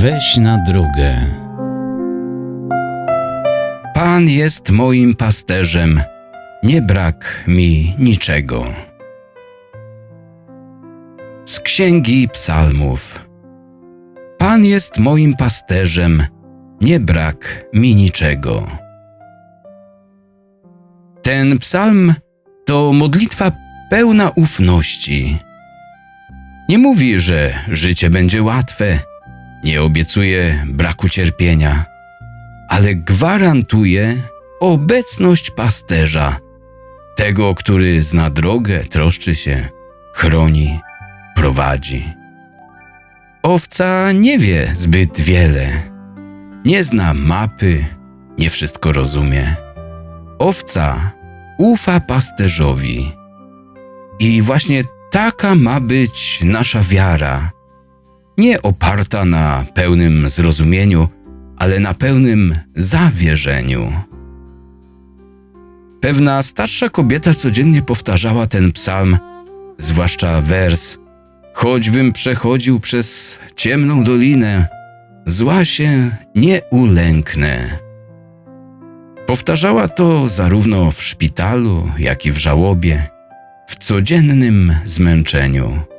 weź na drogę. Pan jest moim pasterzem, nie brak mi niczego. Z Księgi Psalmów. Pan jest moim pasterzem, nie brak mi niczego. Ten psalm to modlitwa pełna ufności. Nie mówi, że życie będzie łatwe, nie obiecuje braku cierpienia ale gwarantuje obecność pasterza, tego, który zna drogę, troszczy się, chroni, prowadzi. Owca nie wie zbyt wiele, nie zna mapy, nie wszystko rozumie. Owca ufa pasterzowi. I właśnie taka ma być nasza wiara, nie oparta na pełnym zrozumieniu, ale na pełnym zawierzeniu. Pewna starsza kobieta codziennie powtarzała ten psalm, zwłaszcza wers: Choćbym przechodził przez ciemną dolinę, zła się nie ulęknę. Powtarzała to zarówno w szpitalu, jak i w żałobie, w codziennym zmęczeniu.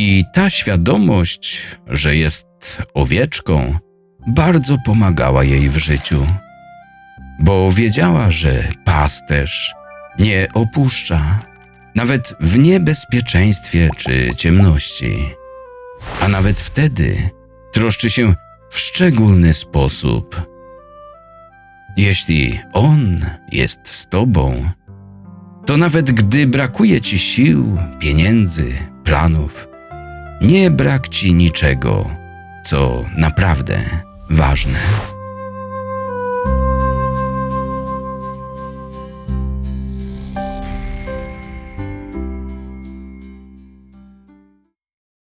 I ta świadomość, że jest owieczką, bardzo pomagała jej w życiu, bo wiedziała, że pasterz nie opuszcza, nawet w niebezpieczeństwie czy ciemności, a nawet wtedy troszczy się w szczególny sposób. Jeśli On jest z Tobą, to nawet gdy brakuje Ci sił, pieniędzy, planów, nie brak Ci niczego, co naprawdę ważne.